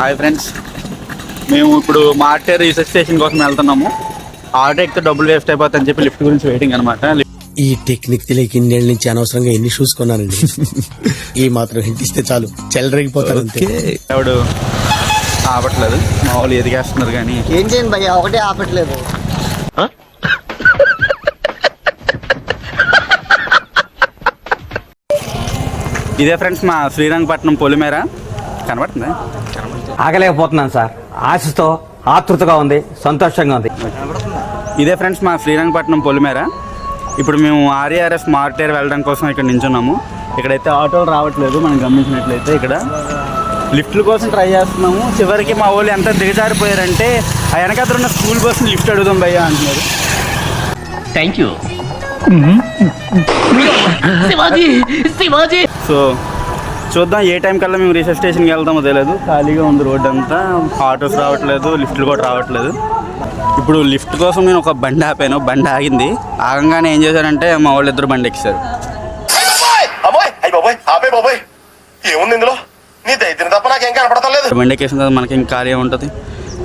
Hi friends మేము ఇప్పుడు మార్టే research station కోసం వెళ్తున్నాము. ఆటో ఎక్కితే డబ్బులు వేస్ట్ అయిపోతాయని చెప్పి లిఫ్ట్ గురించి వెయిటింగ్ అనమాట ఈ టెక్నిక్ తెలియక ఇన్నేళ్ళ నుంచి అనవసరంగా ఎన్ని షూస్ కొన్నానండి. ఈ మాత్రం హింట్ ఇస్తే చాలు. చెలరేగిపోతారు అంతే. ఎవడు? ఆపట్లేదు. మా వాళ్ళు ఎదిగేస్తున్నారు కానీ. ఏం చేయండి భయ్య? ఒకటే ఆపట్లేదు. ఇదే ఫ్రెండ్స్ మా శ్రీరంగపట్నం పొలిమేర. కనబడుతుంది? ఆగలేకపోతున్నాను సార్. ఆశతో ఆతృతగా ఉంది సంతోషంగా ఉంది. ఇదే ఫ్రెండ్స్ మా శ్రీరంగపట్నం పొలిమేర. ఇప్పుడు మేము ఆర్ఏఆర్ఎఫ్ మార్టేర్ వెళ్ళడం కోసం ఇక్కడ నించున్నాము. ఇక్కడైతే ఆటోలు రావట్లేదు మనం గమనించినట్లయితే ఇక్కడ. లిఫ్ట్ల కోసం ట్రై చేస్తున్నాము. చివరికి మా వాళ్ళు ఎంత దిగజారిపోయారంటే ఆ వెనకాల ఉన్న స్కూల్ బస్సుని లిఫ్ట్ అడుగుదాం భయ్యా అంటున్నారు. Thank you Shivaji Shivaji. So చూద్దాం ఏ టైం కల్లా మేము రీసెర్చ్ స్టేషన్కి వెళ్తామో తెలియదు ఖాళీగా ఉంది రోడ్ అంతా. ఆటోస్ రావట్లేదు లిఫ్ట్లు కూడా రావట్లేదు. ఇప్పుడు లిఫ్ట్ కోసం నేను ఒక బండి ఆపాను. బండి ఆగింది. ఆగంగానే ఏం చేశారంటే మా వాళ్ళు ఇద్దరు బండి ఏముంది ఇందులో? నీ దైత్యం తప్ప నాకేం లేదు. బండి ఎక్కేసిన తర్వాత మనకి ఇంకా ఖాళీ ఉంటుంది.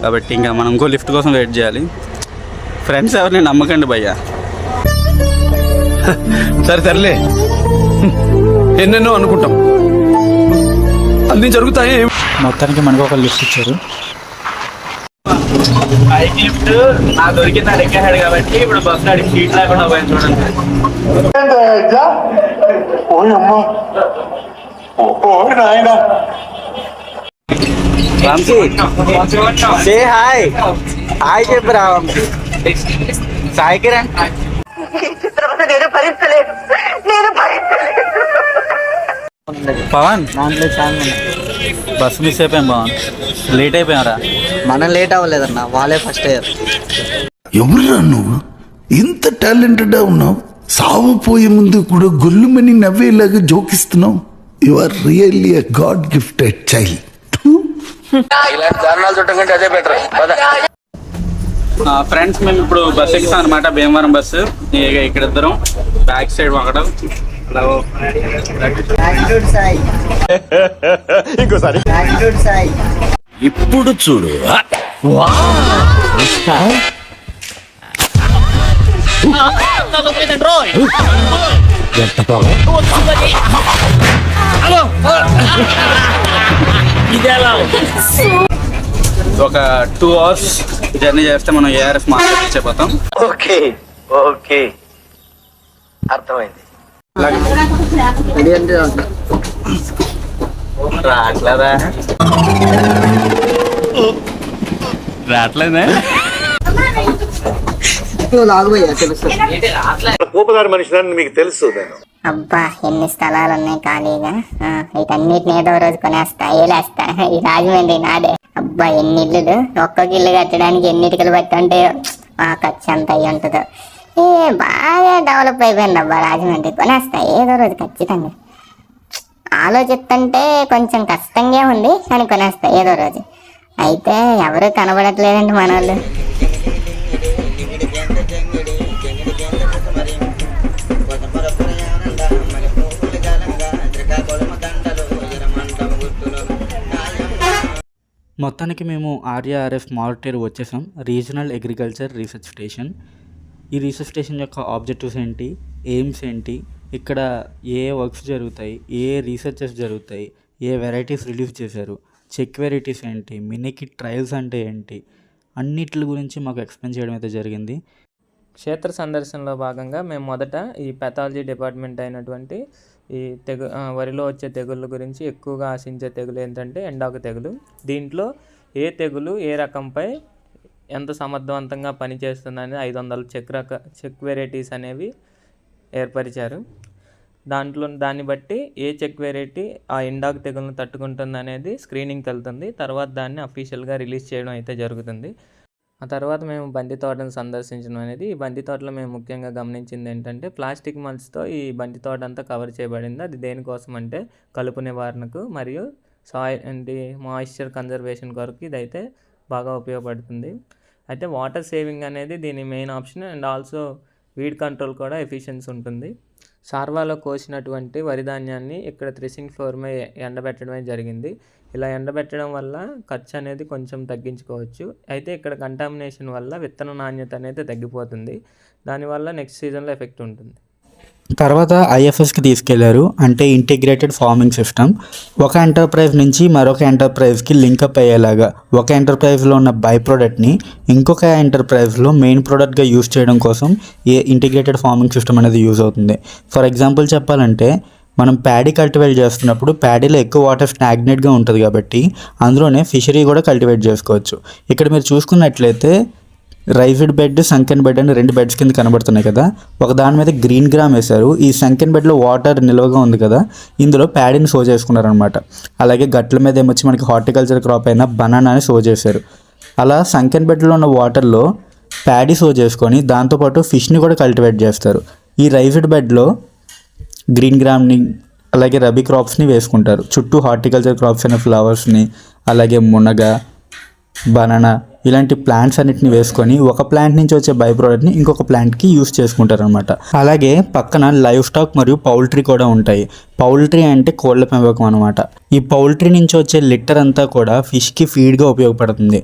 కాబట్టి ఇంకా మనం ఇంకో లిఫ్ట్ కోసం వెయిట్ చేయాలి. ఫ్రెండ్స్ ఎవరిని నమ్మకండి భయ్యా. సరే సర్లే. ఎన్నెన్నో అనుకుంటాం. అన్ని జరుగుతాయి. మొత్తానికి మనకు ఒక లిఫ్ట్ ఇచ్చారు. లిఫ్ట్ నా దొరికింది అది ఎక్కేసాడు కాబట్టి ఇప్పుడు బస్ అడిగి సీట్ లేకుండా పోయింది చూడండి. ఓయ్ అమ్మా ఓ నాయన సే హాయ్ హాయ్ చెప్పరా సాయి కిరణ్ నేను భరించలేదు. నేను భరించలేదు. పవన్? దాంట్లో చాలా బస్ మిస్ అయిపోయాం పవన్. లేట్ అయిపోయారా మనం లేట్ అవ్వలేదన్న వాళ్ళే ఫస్ట్ అయ్యారు. ఎవరురా నువ్వు? ఇంత టాలెంటెడ్ ఉన్నావు. సావపోయే ముందు కూడా గొల్లుమని నవ్వేలాగా జోకిస్తున్నావు. You are really a god gifted child friends మేము ఇప్పుడు బస్ ఎక్కుతాం అనమాట భీమవరం బస్సు. ఇక ఇక్కడ ఇద్దరం బ్యాక్ సైడ్ ఒకడం సాయి ఇంకోసారి. ఇప్పుడు చూడు. ఎంత ఒక టూ అవర్స్ జర్నీ చేస్తే మనం ఏఆర్ఎస్ మార్కెట్ ఇచ్చేపోతాం ఓకే ఓకే అర్థమైంది. రావట్లేదే మనిషిని మీకు తెలుసు నేను. అబ్బా ఎన్ని స్థలాలు ఉన్నాయి ఖాళీగా? ఆ, వీటన్నిటిని ఏదో రోజు కొనేస్తా ఏలేస్తా. ఈ రాజమండ్రి నాదే. అబ్బా ఎన్ని ఇల్లులు. ఒక్కొక్క ఇల్లు కట్టడానికి ఎన్ని ఇటుకలు పట్టుంటే ఆ ఖర్చు ఎంత అయ్యి ఉంటుందో. ఏ బాగా డెవలప్ అయిపోయింది అబ్బా రాజమండ్రి. కొనేస్తా ఏదో రోజు ఖచ్చితంగా. ఆలోచిస్తుంటే కొంచెం కష్టంగా ఉంది కానీ కొనేస్తా ఏదో రోజు. అయితే ఎవరు కనబడట్లేదండి మన వాళ్ళు మొత్తానికి మేము ఆర్యఆర్ఎఫ్ మార్టేర్ వచ్చేసాం. Regional agriculture research station. ఈ రీసెర్చ్ స్టేషన్ యొక్క ఆబ్జెక్టివ్స్ ఏంటి? ఎయిమ్స్ ఏంటి? ఇక్కడ ఏ వర్క్స్ జరుగుతాయి? ఏ రీసెర్చెస్ జరుగుతాయి? ఏ వెరైటీస్ రిలీజ్ చేశారు? చెక్ వెరైటీస్ ఏంటి? మినీకి ట్రయల్స్ అంటే ఏంటి? అన్నిటి గురించి మాకు ఎక్స్ప్లెయిన్ చేయడం అయితే జరిగింది. క్షేత్ర సందర్శనలో భాగంగా మేము మొదట ఈ పెథాలజీ డిపార్ట్మెంట్ అయినటువంటి ఈ తెగు వరిలో వచ్చే తెగుళ్ళ గురించి ఎక్కువగా ఆశించే తెగులు ఏంటంటే ఎండాకు తెగులు. దీంట్లో ఏ తెగులు ఏ రకంపై ఎంత సమర్థవంతంగా పనిచేస్తుందని ఐదు వందల చెక్ రక చెక్ వెరైటీస్ అనేవి ఏర్పరిచారు. దాంట్లో దాన్ని బట్టి ఏ చెక్ వెరైటీ ఆ ఎండాకు తెగులను తట్టుకుంటుంది అనేది స్క్రీనింగ్ వెళ్తుంది. తర్వాత దాన్ని అఫీషియల్గా రిలీజ్ చేయడం అయితే జరుగుతుంది. ఆ తర్వాత మేము బంతి తోటను సందర్శించడం అనేది ఈ బంతి తోటలో మేము ముఖ్యంగా గమనించింది ఏంటంటే ప్లాస్టిక్ మల్స్తో ఈ బంతి తోట అంతా కవర్ చేయబడింది. అది దేనికోసం అంటే కలుపు నివారణకు మరియు సాయిల్ అంటే మాయిశ్చర్ కన్జర్వేషన్ కొరకు ఇదైతే బాగా ఉపయోగపడుతుంది. అయితే వాటర్ సేవింగ్ అనేది దీని main option and also weed control కూడా ఎఫిషియన్సీ ఉంటుంది. సార్వాలో కోసినటువంటి వరి ధాన్యాన్ని ఇక్కడ థ్రెషింగ్ ఫ్లోర్ మీద ఎండబెట్టడమే జరిగింది. ఇలా ఎండబెట్టడం వల్ల ఖర్చు అనేది కొంచెం తగ్గించుకోవచ్చు. అయితే ఇక్కడ కంటామినేషన్ వల్ల విత్తన నాణ్యత అనేది తగ్గిపోతుంది. దానివల్ల నెక్స్ట్ సీజన్లో ఎఫెక్ట్ ఉంటుంది. తర్వాత ఐఎఫ్ఎస్కి తీసుకెళ్ళారు. అంటే ఇంటిగ్రేటెడ్ ఫార్మింగ్ సిస్టమ్ ఒక ఎంటర్ప్రైజ్ నుంచి మరొక ఎంటర్ప్రైజ్కి లింకప్ అయ్యేలాగా. ఒక ఎంటర్ప్రైజ్లో ఉన్న బై ప్రోడక్ట్ని ఇంకొక ఎంటర్ప్రైజ్లో మెయిన్ ప్రోడక్ట్గా యూస్ చేయడం కోసం ఏ ఇంటిగ్రేటెడ్ ఫార్మింగ్ సిస్టమ్ అనేది యూజ్ అవుతుంది. ఫర్ ఎగ్జాంపుల్ చెప్పాలంటే మనం ప్యాడీ కల్టివేట్ చేస్తున్నప్పుడు ప్యాడీలో ఎక్కువ వాటర్ స్టాగ్నేట్గా ఉంటుంది కాబట్టి అందులోనే ఫిషరీ కూడా కల్టివేట్ చేసుకోవచ్చు. ఇక్కడ మీరు చూసుకున్నట్లయితే రైజ్డ్ బెడ్ సంకెన్ బెడ్ అని రెండు బెడ్స్ కింద కనబడుతున్నాయి కదా. ఒక దాని మీద గ్రీన్ గ్రామ్ వేశారు. ఈ సంకెన్ బెడ్లో వాటర్ నిల్వగా ఉంది కదా. ఇందులో ప్యాడీని షో చేసుకున్నారనమాట అలాగే గట్ల మీద ఏమొచ్చి మనకి హార్టికల్చర్ క్రాప్ అయిన బనానాని షో చేశారు. అలా సంకెన్ బెడ్లో ఉన్న వాటర్లో ప్యాడీ షో చేసుకొని దాంతోపాటు ఫిష్ని కూడా కల్టివేట్ చేస్తారు. ఈ రైజ్డ్ బెడ్లో గ్రీన్ గ్రామ్ని అలాగే రబీ క్రాప్స్ని వేసుకుంటారు. చుట్టూ హార్టికల్చర్ క్రాప్స్ అయిన ఫ్లవర్స్ని అలాగే మునగ బనానా ఇలాంటి ప్లాంట్స్ అన్నిటిని వేసుకొని ఒక ప్లాంట్ నుంచి వచ్చే బై ప్రోడక్ట్ని ఇంకొక ప్లాంట్కి యూస్ చేసుకుంటారు అనమాట అలాగే పక్కన లైవ్ స్టాక్ మరియు పౌల్ట్రీ కూడా ఉంటాయి. పౌల్ట్రీ అంటే కోళ్ళ పెంపకం అనమాట ఈ పౌల్ట్రీ నుంచి వచ్చే లిటర్ అంతా కూడా ఫిష్కి ఫీడ్గా ఉపయోగపడుతుంది.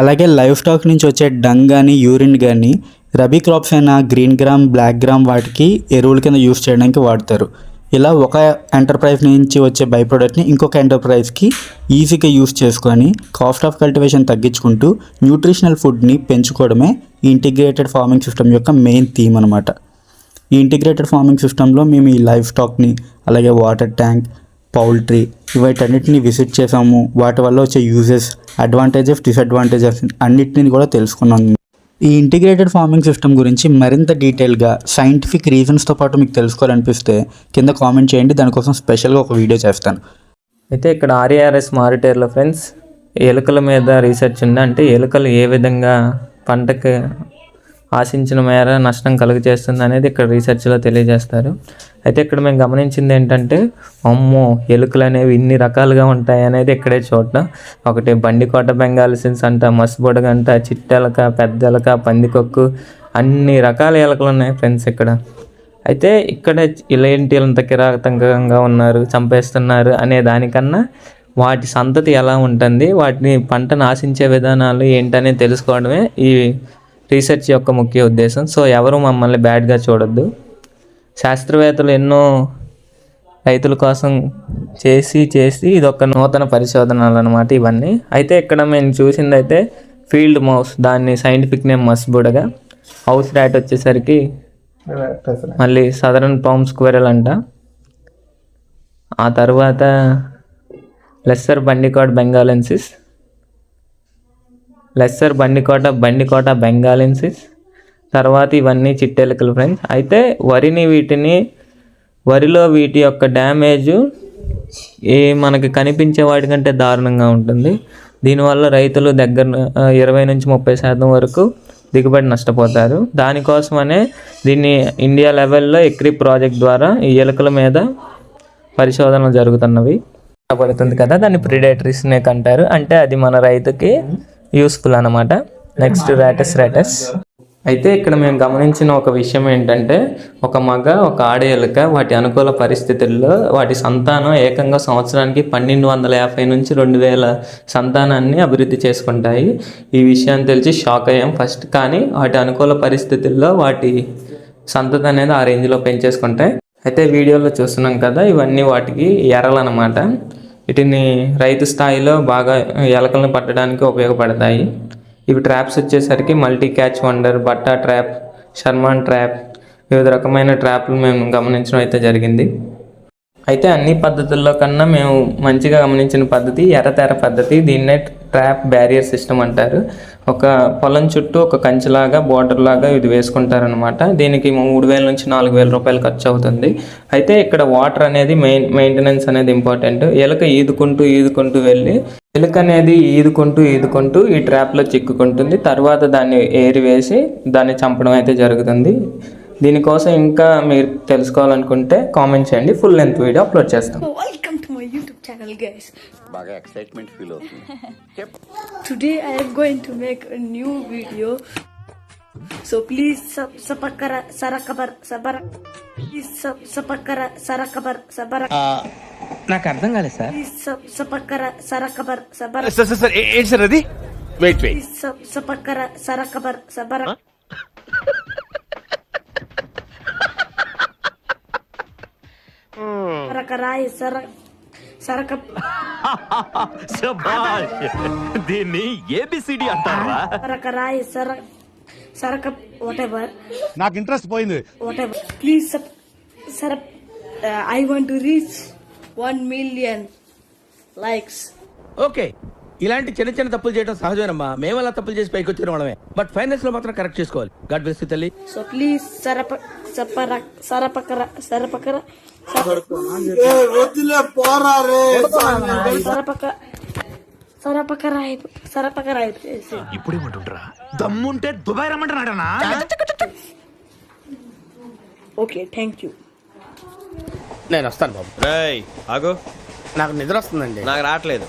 అలాగే లైవ్ స్టాక్ నుంచి వచ్చే డంగ్ కానీ యూరిన్ కానీ రబీ క్రాప్స్ అయినా గ్రీన్ గ్రామ్ బ్లాక్ గ్రామ్ వాటికి ఎరువుల కింద యూస్ చేయడానికి వాడతారు. ఇలా ఒక ఎంటర్ప్రైజ్ నుంచి వచ్చే బై ప్రోడక్ట్ని ఇంకొక ఎంటర్ప్రైజ్కి ఈజీగా యూస్ చేసుకొని కాస్ట్ ఆఫ్ కల్టివేషన్ తగ్గించుకుంటూ న్యూట్రిషనల్ ఫుడ్ని పెంచుకోవడమే ఈ ఇంటిగ్రేటెడ్ ఫార్మింగ్ సిస్టమ్ యొక్క మెయిన్ థీమ్ అనమాట ఈ ఇంటిగ్రేటెడ్ ఫార్మింగ్ సిస్టంలో మేము ఈ లైఫ్ స్టాక్ని అలాగే వాటర్ ట్యాంక్ పౌల్ట్రీ వీటన్నిటిని విజిట్ చేసాము. వాటి వల్ల వచ్చే యూజెస్ అడ్వాంటేజెస్ డిసడ్వాంటేజెస్ అన్నిటిని కూడా తెలుసుకున్నాం. ఈ ఇంటిగ్రేటెడ్ ఫార్మింగ్ సిస్టమ్ గురించి మరింత డీటెయిల్గా సైంటిఫిక్ రీజన్స్తో పాటు మీకు తెలుసుకోవాలనిపిస్తే కింద కామెంట్ చేయండి. దానికోసం స్పెషల్గా ఒక వీడియో చేస్తాను. అయితే ఇక్కడ ఆర్ఏఆర్ఎస్ మారిటేర్లో ఫ్రెండ్స్ ఎలుకల మీద రీసెర్చ్ ఉంది అంటే ఎలుకలు ఏ విధంగా పంటకి ఆశించిన మేర నష్టం కలుగ చేస్తుంది అనేది ఇక్కడ రీసెర్చ్లో తెలియజేస్తారు. అయితే ఇక్కడ మేము గమనించింది ఏంటంటే అమ్మో ఎలుకలు అనేవి ఇన్ని రకాలుగా ఉంటాయి అనేది ఇక్కడే చూడటం ఒకటి బండికోట బెంగాలిసిన్స్ అంట మసిబొడగ అంట చిట్టెలక పెద్దెలక పందికొక్కు అన్ని రకాల ఎలకలు ఉన్నాయి ఫ్రెండ్స్ ఇక్కడ. అయితే ఇక్కడ ఇలాంటి ఇంత కిరాతకంగా ఉన్నారు చంపేస్తున్నారు అనే దానికన్నా వాటి సంతతి ఎలా ఉంటుంది? వాటిని పంటను ఆశించే విధానాలు ఏంటనేది తెలుసుకోవడమే ఈ రీసెర్చ్ యొక్క ముఖ్య ఉద్దేశం. సో ఎవరు మమ్మల్ని బ్యాడ్గా చూడొద్దు. శాస్త్రవేత్తలు ఎన్నో రైతుల కోసం చేసి చేసి ఇది ఒక నూతన పరిశోధనలు అనమాట ఇవన్నీ. అయితే ఇక్కడ మేము చూసింది అయితే ఫీల్డ్ మౌస్ దాన్ని సైంటిఫిక్ నేమ్ మస్బుడగా హౌస్ ర్యాట్ వచ్చేసరికి మళ్ళీ సదరన్ పామ్ స్క్వెరల్ అంట. ఆ తర్వాత లెస్సర్ బండికాడ్ బెంగాలెన్సిస్. లెస్సర్ బండికోట బండికోట బెంగాలెన్సిస్ తర్వాత ఇవన్నీ చిట్టెలకలు ఫ్రెండ్స్. అయితే వరిని వీటిని వరిలో వీటి యొక్క డ్యామేజ్ ఏ మనకి కనిపించే వాటికంటే దారుణంగా ఉంటుంది. దీనివల్ల రైతులు దగ్గర ఇరవై నుంచి ముప్పై శాతం వరకు దిగుబడి నష్టపోతారు. దానికోసమనే దీన్ని ఇండియా లెవెల్లో ఎక్రి ప్రాజెక్ట్ ద్వారా ఈ ఎలుకల మీద పరిశోధనలు జరుగుతున్నవి. పడుతుంది కదా దాన్ని ప్రిడేటరీ స్నేక్ అంటారు అంటే అది మన రైతుకి యూస్ఫుల్ అనమాట నెక్స్ట్ రాటస్ రాటస్ అయితే ఇక్కడ మేము గమనించిన ఒక విషయం ఏంటంటే ఒక మగ ఒక ఆడ ఎలుక వాటి అనుకూల పరిస్థితుల్లో వాటి సంతానం ఏకంగా సంవత్సరానికి పన్నెండు వందల యాభై నుంచి రెండు వేల సంతానాన్ని అభివృద్ధి చేసుకుంటాయి. ఈ విషయాన్ని తెలిసి షాక్ అయ్యాం ఫస్ట్. కానీ వాటి అనుకూల పరిస్థితుల్లో వాటి సంతతి అనేది ఆ రేంజ్లో పెంచేసుకుంటాయి. అయితే వీడియోలో చూస్తున్నాం కదా ఇవన్నీ వాటికి ఎరలు అనమాట వీటిని రైతు స్థాయిలో బాగా ఎలకలను పట్టడానికి ఉపయోగపడతాయి. ఇవి ట్రాప్స్ వచ్చేసరికి మల్టీ క్యాచ్ వండర్ బట్టా ట్రాప్ షర్మాన్ ట్రాప్ వివిధ రకమైన ట్రాప్లు మేము గమనించడం అయితే జరిగింది. అయితే అన్ని పద్ధతుల్లో కన్నా మేము మంచిగా గమనించిన పద్ధతి ఎర్రతెర పద్ధతి దీన్నే ట్రాప్ బ్యారియర్ సిస్టమ్ అంటారు. ఒక పొలం చుట్టూ ఒక కంచెలాగా బోర్డర్ లాగా ఇది వేసుకుంటారనమాట దీనికి మూడు వేల నుంచి నాలుగు వేల రూపాయలు ఖర్చు అవుతుంది. అయితే ఇక్కడ వాటర్ అనేది మెయిన్ మెయింటెనెన్స్ అనేది ఇంపార్టెంట్ ఎలుక ఈదుకుంటూ ఈదుకుంటూ వెళ్ళి ఎలుక అనేది ఈదుకుంటూ ఈదుకుంటూ ఈ ట్రాప్లో చిక్కుకుంటుంది. తర్వాత దాన్ని ఏరి వేసి దాన్ని చంపడం అయితే జరుగుతుంది. దీనికోసం ఇంకా మీరు తెలుసుకోవాలనుకుంటే కామెంట్ చేయండి. ఫుల్ లెంత్ వీడియో అప్లోడ్ చేస్తాం. My YouTube channel, guys. Today I am going to make a new video. So please sub sabakara sarakabara sabara Sapakara Sarakabar Sabara నాకు అర్థం కాలేదు sir Sapakara Sarakabar Sabara sir sir sir ఏ- ఏంటి sir అది wait wait Sapakara Sarakabar Sabara Sarakarai సరక. దీన్ని A B C D అంటారా? సరకరాయి సర సరక వాటెవర్ నాకు ఇంట్రెస్ట్ పోయింది. వాటెవర్ ప్లీజ్ సర I want reach one million likes okay. ఇలాంటి చిన్న చిన్న తప్పులు చేయడం సహజమేనమ్మా. మేము అలా తప్పులు చేసి పైకి వచ్చిన వాళ్ళమే. బట్ ఫైనల్స్లో మాత్రం కరెక్ట్ చేసుకోవాలి. గాడ్ బ్లెస్ తల్లి. సో ప్లీజ్ సరప్ సరపకర సరపకర సరపకర ఇప్పుడు ఏమంటుంటారా దమ్ముంటే దుబాయ్ రమ్మంటున్నాడనా? Okay thank you. నేను వస్తాను బాబు. నాకు నిద్ర వస్తుందండి. నాకు రావట్లేదు.